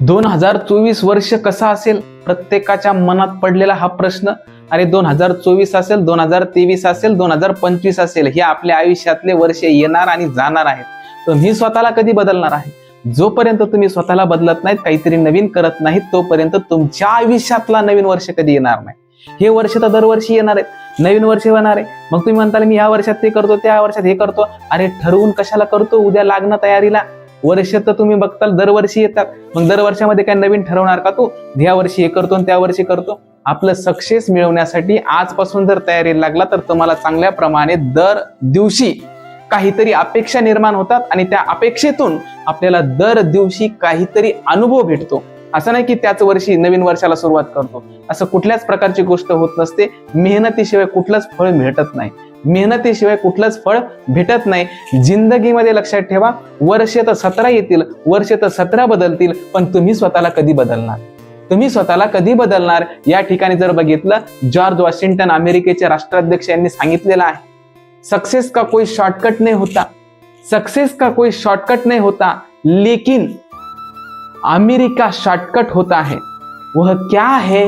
दोन हजार चोवीस वर्ष कसा असेल? प्रत्येकाच्या मनात पडलेला हा प्रश्न. आणि दोन हजार चोवीस असेल दोन हजार तेवीस असेल दोन हजार पंचवीस असेल हे आपल्या आयुष्यातले वर्ष येणार आणि जाणार आहेत. तुम्ही स्वतःला कधी बदलणार आहे? जोपर्यंत तुम्ही स्वतःला बदलत नाहीत काहीतरी नवीन करत नाहीत तोपर्यंत तुमच्या आयुष्यातला नवीन वर्ष कधी येणार नाही. हे वर्ष तर दरवर्षी येणार आहेत. नवीन वर्ष होणार आहे. मग तुम्ही म्हणताल मी या वर्षात ते करतो त्या वर्षात हे करतो. अरे ठरवून कशाला करतो? उद्या लागणं तयारीला. वर्ष तर तुम्ही बघताल दरवर्षी येतात. मग दरवर्षामध्ये काय नवीन ठरवणार का तू? ह्या वर्षी हे करतो आणि त्या वर्षी करतो. आपलं सक्सेस मिळवण्यासाठी आजपासून जर तयारी लागला तर तुम्हाला चांगल्या प्रमाणे दर दिवशी काहीतरी अपेक्षा निर्माण होतात आणि त्या अपेक्षेतून आपल्याला दर दिवशी काहीतरी अनुभव भेटतो. असं नाही की त्याच वर्षी नवीन वर्षाला सुरुवात करतो. असं कुठल्याच प्रकारची गोष्ट होत नसते. मेहनतीशिवाय कुठलंच फळ भेटत नाही. मेहनतीशिवाय कुठलंच फळ भेटत नाही. जिंदगीमध्ये लक्षात ठेवा वर्ष तर सतरा येतील वर्ष तर सतरा बदलतील पण तुम्ही स्वतःला कधी बदलणार? तुम्ही स्वतःला कधी बदलणार? या ठिकाणी जर बघितलं जॉर्ज वॉशिंग्टन अमेरिकेचे राष्ट्राध्यक्ष यांनी सांगितलेलं आहे सक्सेस का कोई शॉर्टकट नाही होता? सक्सेस का कोई शॉर्टकट नाही होता? लेकिन अमेरिका शॉर्टकट होता है वह क्या है?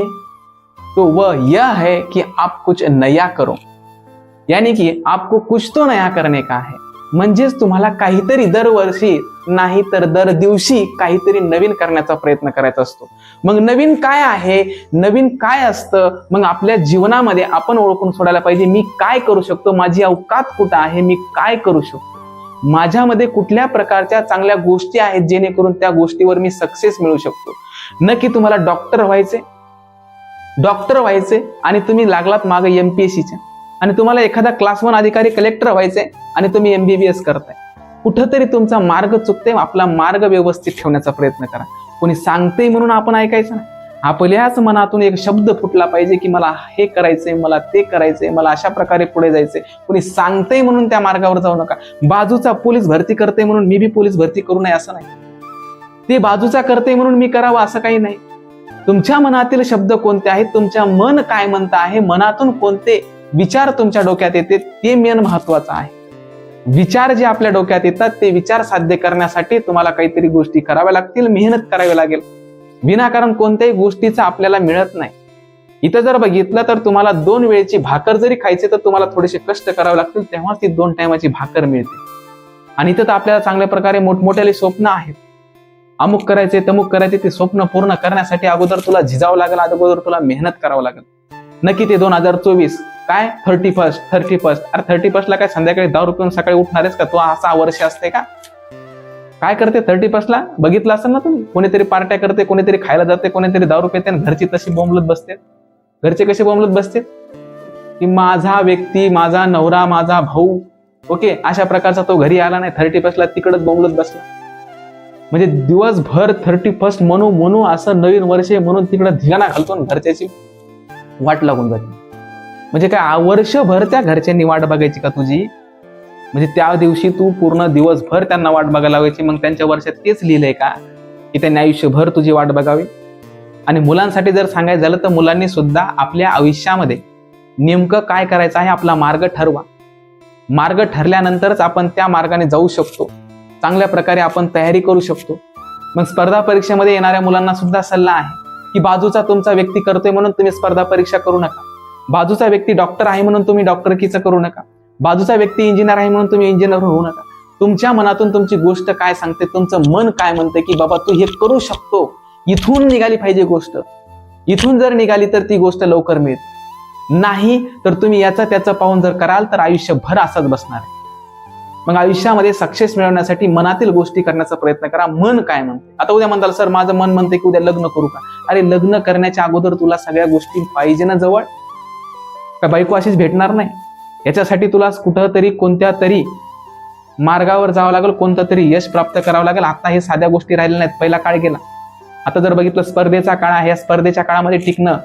तो वह यह है कि आप कुछ नया करो। यानी कि आपको कुछ तो नया करणे का है. म्हणजेच तुम्हाला काहीतरी दरवर्षी नाही तर दर दिवशी काहीतरी नवीन करण्याचा प्रयत्न करायचा असतो. मग नवीन काय आहे? नवीन काय असतं? मग आपल्या जीवनामध्ये आपण ओळखून सोडायला पाहिजे मी काय करू शकतो? माझी अवकात कुठं आहे? मी काय करू शकतो? माझ्यामध्ये कुठल्या प्रकारच्या चांगल्या गोष्टी आहेत जेणेकरून त्या गोष्टीवर मी सक्सेस मिळू शकतो? नक्की तुम्हाला डॉक्टर व्हायचे डॉक्टर व्हायचे आणि तुम्ही लागलात मागे एमपीएससीच्या आणि तुम्हाला एखादा क्लास वन अधिकारी कलेक्टर व्हायचे आणि तुम्ही एमबीबीएस करताय. कुठंतरी तुमचा मार्ग चुकते आपला मार्ग व्यवस्थित ठेवण्याचा प्रयत्न करा. कोणी सांगते म्हणून आपण ऐकायचं नाही. आपल्याच मनातून एक शब्द फुटला पाहिजे की मला हे करायचंय मला ते करायचंय मला अशा प्रकारे पुढे जायचंय. कोणी सांगते म्हणून त्या मार्गावर जाऊ नका. बाजूचा पोलीस भरती करते म्हणून मी बी पोलीस भरती करू नये असं नाही. ते बाजूचा करते म्हणून मी करावं असं काही नाही. तुमच्या मनातील शब्द कोणते आहेत? तुमच्या मन काय म्हणतं आहे? मनातून कोणते विचार तुमच्या डोक्यात येते ते मेन महत्वाचं आहे. विचार जे आपल्या डोक्यात येतात ते विचार साध्य करण्यासाठी तुम्हाला काहीतरी गोष्टी कराव्या लागतील मेहनत करावी लागेल. विनाकारण कोणत्याही गोष्टीचं आपल्याला मिळत नाही. इथं जर बघितलं तर तुम्हाला दोन वेळेची भाकर जरी खायची तर तुम्हाला थोडेसे कष्ट करावे लागतील तेव्हा ती दोन टायमाची भाकर मिळते. आणि इथं तर आपल्याला चांगल्या प्रकारे मोठमोठ्याले स्वप्न आहेत. अमुक करायचे तमुक करायचे ते स्वप्न पूर्ण करण्यासाठी अगोदर तुला झिजावं लागेल अगोदर तुला मेहनत करावं लागेल. नक्की ते दोन हजार चोवीस काय? थर्टी फर्स्ट थर्टी फर्स्ट अरे थर्टी फर्स्टला काय संध्याकाळी दहा रुपये सकाळी उठणारेस का? तो असा वर्ष असते का? काय करते थर्टी फर्स्टला बघितलं असेल ना तुम्ही? कोणीतरी पार्ट्या करते कोणीतरी खायला जाते कोणीतरी दारू पिते आणि घरची तशी बोंबलत बसते. घरचे कसे बोंबलत बसते? की माझा व्यक्ती माझा नवरा माझा भाऊ ओके अशा प्रकारचा तो घरी आला नाही थर्टी फर्स्टला तिकडच बोंबलत बसला. म्हणजे दिवसभर थर्टी फर्स्ट म्हणू म्हणू असं नवीन वर्ष म्हणून तिकडं धिगाणा घालतो ना घरच्याची वाट लागून जाते. म्हणजे काय वर्षभर त्या घरच्यांनी वाट बघायची का तुझी? म्हणजे त्या दिवशी तू पूर्ण दिवसभर त्यांना वाट बघायला लावायची मग त्यांच्या वर्षात तेच लिहिलंय का? की त्यांनी आयुष्यभर तुझी वाट बघावी? आणि मुलांसाठी जर सांगायचं झालं तर मुलांनी सुद्धा आपल्या आयुष्यामध्ये नेमकं काय करायचं आहे आपला मार्ग ठरवा. मार्ग ठरल्यानंतरच आपण त्या मार्गाने जाऊ शकतो. चांगल्या प्रकारे आपण तयारी करू शकतो. मग स्पर्धा परीक्षेमध्ये येणाऱ्या मुलांना सुद्धा सल्ला आहे की बाजूचा तुमचा व्यक्ती करतोय म्हणून तुम्ही स्पर्धा परीक्षा करू नका. बाजूचा व्यक्ती डॉक्टर आहे म्हणून तुम्ही डॉक्टरकीचं करू नका. बाजूचा व्यक्ती इंजिनियर आहे म्हणून तुम्ही इंजिनियर होऊ नका. तुमच्या मनातून तुमची गोष्ट काय सांगते तुमचं मन काय म्हणते की बाबा तू हे करू शकतो. इथून निघाली पाहिजे गोष्ट. इथून जर निघाली तर ती गोष्ट लवकर मिळेल. नाही तर तुम्ही याचा त्याचं पाहून जर कराल तर आयुष्यभर असंच बसणार आहे. मग आयुष्यामध्ये सक्सेस मिळवण्यासाठी मनातील गोष्टी करण्याचा प्रयत्न करा. मन काय म्हणते? आता उद्या म्हणताल सर माझं मन म्हणते की उद्या लग्न करू का? अरे लग्न करण्याच्या अगोदर तुला सगळ्या गोष्टी पाहिजे ना जवळ? का बायको अशीच भेटणार नाही. याच्यासाठी तुला कुठं तरी कोणत्या तरी मार्गावर जावं लागेल कोणतं तरी यश प्राप्त करावं लागेल. आता हे साध्या गोष्टी राहिल्या नाहीत पहिला काळ गेला. आता जर बघितलं स्पर्धेचा काळ आहे. या स्पर्धेच्या काळामध्ये टिकणं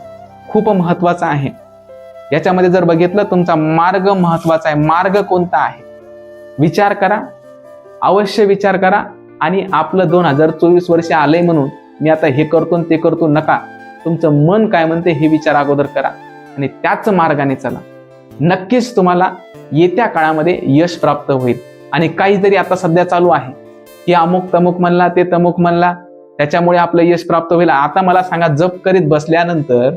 खूप महत्वाचं आहे. याच्यामध्ये जर बघितलं तुमचा मार्ग महत्त्वाचा आहे. मार्ग कोणता आहे? विचार करा. अवश्य विचार करा. आणि आपलं दोन हजार चोवीस वर्ष आलंय म्हणून मी आता हे करतो आणि ते करतो नका. तुमचं मन काय म्हणते हे विचार अगोदर करा. आणि त्याच मार्गाने चला. नक्कीच तुम्हाला येत्या काळामध्ये यश प्राप्त होईल. आणि काहीतरी आता सध्या चालू आहे. की अमुक तमुक म्हणला ते तमुक म्हणला त्याच्यामुळे आपलं यश प्राप्त होईल. आता मला सांगा जप करीत बसल्यानंतर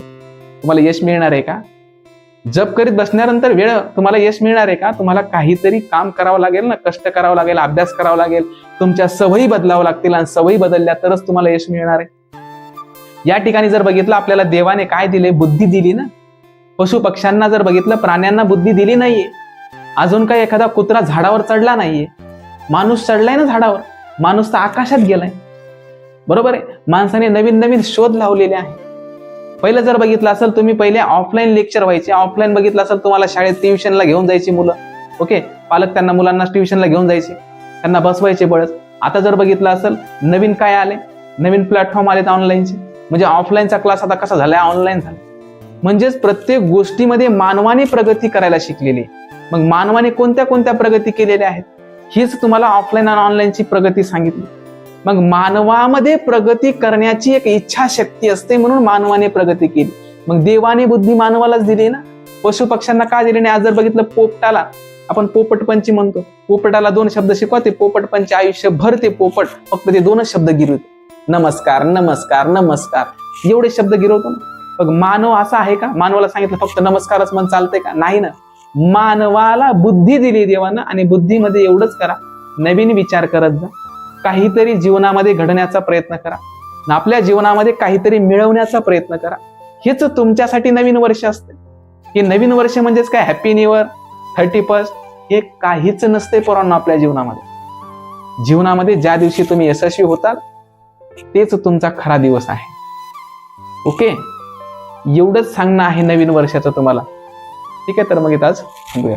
तुम्हाला यश मिळणार आहे का? जप करीत बसल्यानंतर वेळ तुम्हाला यश मिळणार आहे का? तुम्हाला काहीतरी काम करावं लागेल ना? कष्ट करावं लागेल अभ्यास करावा लागेल तुमच्या सवयी बदलावं लागतील आणि सवयी बदलल्या तरच तुम्हाला यश मिळणार आहे. या ठिकाणी जर बघितलं आपल्याला देवाने काय दिले बुद्धी दिली ना? पशु पक्ष्यांना जर बघितलं प्राण्यांना बुद्धी दिली नाहीये. अजून काही एखादा कुत्रा झाडावर चढला नाहीये. माणूस चढलाय ना झाडावर. माणूस तर आकाशात गेलाय. बरोबर आहे? माणसाने नवीन नवीन शोध लावलेले आहे. पहिलं जर बघितलं असेल तुम्ही पहिले ऑफलाईन लेक्चर व्हायचे. ऑफलाईन बघितलं असेल तुम्हाला शाळेत ट्युशनला घेऊन जायची मुलं. ओके पालक त्यांना मुलांना ट्युशनला घेऊन जायचे. त्यांना बसवायचे बळच. आता जर बघितलं असेल नवीन काय आले? नवीन प्लॅटफॉर्म आलेत ऑनलाईनचे म्हणजे ऑफलाईनचा क्लास आता कसा झालाय? ऑनलाईन झाला म्हणजेच प्रत्येक गोष्टीमध्ये मानवाने प्रगती करायला शिकलेली. मग मानवाने कोणत्या कोणत्या प्रगती केलेल्या आहेत? हीच तुम्हाला ऑफलाईन आणि ऑनलाईनची प्रगती सांगितली. मग मानवामध्ये प्रगती करण्याची एक इच्छाशक्ती असते म्हणून मानवाने प्रगती केली. मग देवाने बुद्धी मानवालाच दिली ना? पशु पक्ष्यांना का दिली नाही? आज जर बघितलं पोपटाला आपण पोपटपंची म्हणतो. पोपटाला दोन शब्द शिकवते पोपटपंची आयुष्यभर ते पोपट फक्त ते दोनच शब्द गिरवते. नमस्कार नमस्कार नमस्कार. एवढे शब्द गिरवतो ना? मग मानव असा आहे का? मानवाला सांगितलं फक्त नमस्कारच मन चालतंय का? नाही ना. मानवाला बुद्धी दिली देवानं आणि बुद्धीमध्ये एवढंच करा नवीन विचार करत जा. काहीतरी जीवनामध्ये घडण्याचा प्रयत्न करा. आपल्या जीवनामध्ये काहीतरी मिळवण्याचा प्रयत्न करा. हेच तुमच्यासाठी नवीन वर्ष असते हे नवीन वर्ष म्हणजेच काय? Happy new year thirty first हे काहीच नसते पोरांनो आपल्या जीवनामध्ये. जीवनामध्ये ज्या दिवशी तुम्ही यशस्वी होताल तेच तुमचा खरा दिवस आहे. ओके एवढंच सांगणं आहे नवीन वर्षाचं तुम्हाला. ठीक आहे तर मग इथं आज थांबूया.